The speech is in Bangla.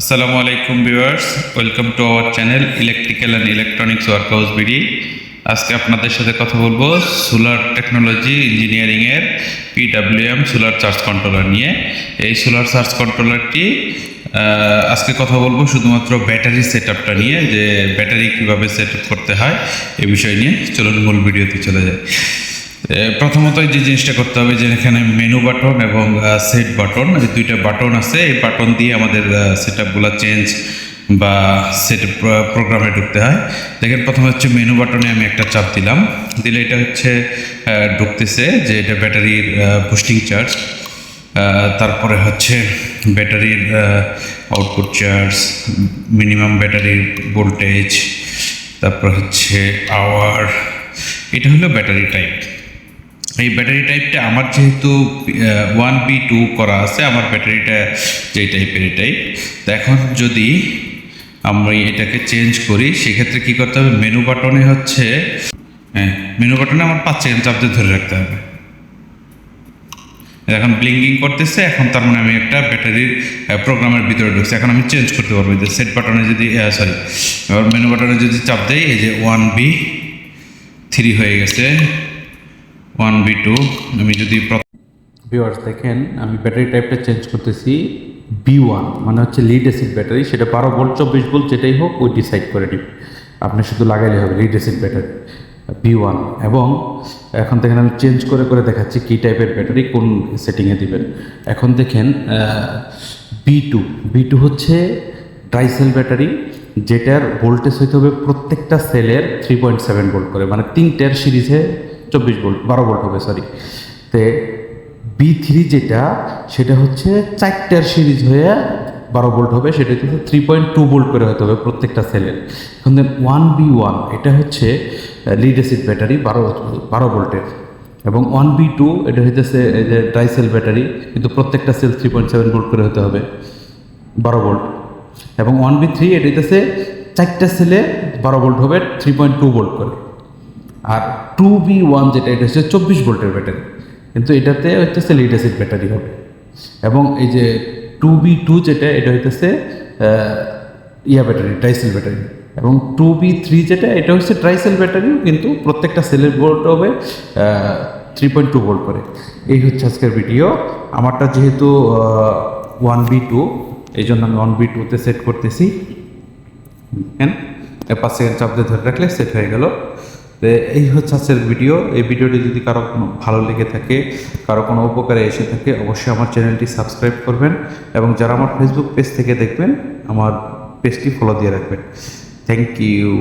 আসসালামু আলাইকুম viewers welcome to our channel electrical and electronics workhouse BD আজকে আপনাদের সাথে কথা বলব সোলার টেকনোলজি ইঞ্জিনিয়ারিংয়ের পিডাব্লিউএম সোলার চার্জ কন্ট্রোলার নিয়ে। এই সোলার চার্জ কন্ট্রোলারটি আজকে কথা বলব শুধুমাত্র ব্যাটারি সেট আপটা নিয়ে, যে ব্যাটারি কীভাবে সেট করতে হয়, এ বিষয় নিয়ে। চলুন মূল ভিডিওতে চলে যায় প্রথমত যে জিনিসটা করতে হবে যে এখানে মেনু বাটন এবং সেট বাটন এই দুইটা বাটন আছে। এই বাটন দিয়ে আমাদের সেট আপগুলো চেঞ্জ বা সেট প্রোগ্রামে ঢুকতে হয়। দেখেন প্রথমে হচ্ছে মেনু বাটনে আমি একটা চাপ দিলাম। দিলে এটা হচ্ছে ঢুকতেছে যে এটা ব্যাটারির বুস্টিং চার্জ তারপরে হচ্ছে ব্যাটারির আউটপুট চার্জ মিনিমাম ব্যাটারির ভোল্টেজ তারপর হচ্ছে আওয়ার এটা হলো ব্যাটারি টাইপ এই ব্যাটারি টাইপটা আমার যেহেতু ওয়ান বি টু করা আছে, আমার ব্যাটারিটা যেই টাইপের এটাই। তো এখন যদি আমি এটাকে চেঞ্জ করি, সেক্ষেত্রে কী করতে হবে? মেনু বাটনে হচ্ছে হ্যাঁ মেনু বাটনে আমার পাঁচ সেকেন্ড চাপ দিয়ে ধরে রাখতে হবে। এখন ব্লিঙ্কিং করতেছে, এখন তার মানে আমি একটা ব্যাটারির প্রোগ্রামের ভিতরে ঢুকছি। এখন আমি চেঞ্জ করতে পারব। যে সেট বাটনে যদি সরি এবার মেনু বাটনে যদি চাপ দেয় এই যে ওয়ান বি থ্রি হয়ে গেছে। ওয়ান বি টু, আমি যদি ভিউয়ার্স দেখেন, আমি ব্যাটারি টাইপটা চেঞ্জ করতেছি বি ওয়ান মানে হচ্ছে লিড অ্যাসিড ব্যাটারি, সেটা বারো ভোল্ট চব্বিশ ভোল্ট যেটাই হোক, ওই ডিসাইড করে নিবে আপনি শুধু লাগাইলে হবে lead acid battery, B one. এবং এখন দেখেন, আমি চেঞ্জ করে করে দেখাচ্ছি কী টাইপের ব্যাটারি, কোন সেটিংয়ে দিবেন। এখন দেখেন বি টু বি টু হচ্ছে ড্রাইসেল ব্যাটারি, যেটার ভোল্টেজ হইতে হবে প্রত্যেকটা সেলের থ্রি পয়েন্ট সেভেন ভোল্ট করে মানে তিনটার সিরিজে চব্বিশ ভোল্ট, বারো ভোল্ট হবে সরি তে বি থ্রি যেটা, সেটা হচ্ছে চারটার সিরিজ হয়ে বারো ভোল্ট হবে, সেটা হচ্ছে থ্রি পয়েন্ট টু ভোল্ট করে হতে হবে প্রত্যেকটা সেলের এখন দেন ওয়ান বি ওয়ান এটা হচ্ছে লিড ব্যাটারি বারো বারো ভোল্টের। এবং ওয়ান বি টু এটা হইতেছে যে ড্রাই সেল ব্যাটারি কিন্তু প্রত্যেকটা cell three point seven volt করে হতে হবে, বারো ভোল্ট। এবং ওয়ান বি থ্রি এটা হইতেছে, চারটা সেলে বারো ভোল্ট হবে থ্রি পয়েন্ট টু ভোল্ট করে। আর টু বি ওয়ান যেটা, এটা হচ্ছে চব্বিশ ভোল্টের ব্যাটারি। কিন্তু এটাতে হচ্ছে লিড অ্যাসিড ব্যাটারি হবে। এবং এই যে টু বি টু যেটা, এটা হইতেছে ইয়া ব্যাটারি ট্রাইসেল ব্যাটারি। এবং টু বি থ্রি যেটা, এটা হচ্ছে ট্রাইসেল ব্যাটারি, কিন্তু প্রত্যেকটা সেলের ভোল্ট হবে থ্রি পয়েন্ট টু ভোল্ট করে। এই হচ্ছে আজকের ভিডিও আমারটা যেহেতু ওয়ান বি টু এই জন্য আমি ওয়ান বি টুতে সেট করতেছি। হ্যাঁ? পাঁচ সেকেন্ড চাপ দিয়ে ধরে রাখলে সেট হয়ে গেল। এই হচ্ছে আজকের ভিডিও এই ভিডিওটি যদি কারও কোনো ভালো লেগে থাকে, কারও কোনো উপকারে এসে থাকে, অবশ্যই আমার চ্যানেলটি সাবস্ক্রাইব করবেন এবং যারা আমার ফেসবুক পেজ থেকে দেখবেন, আমার পেজটি ফলো দিয়ে রাখবেন। Thank you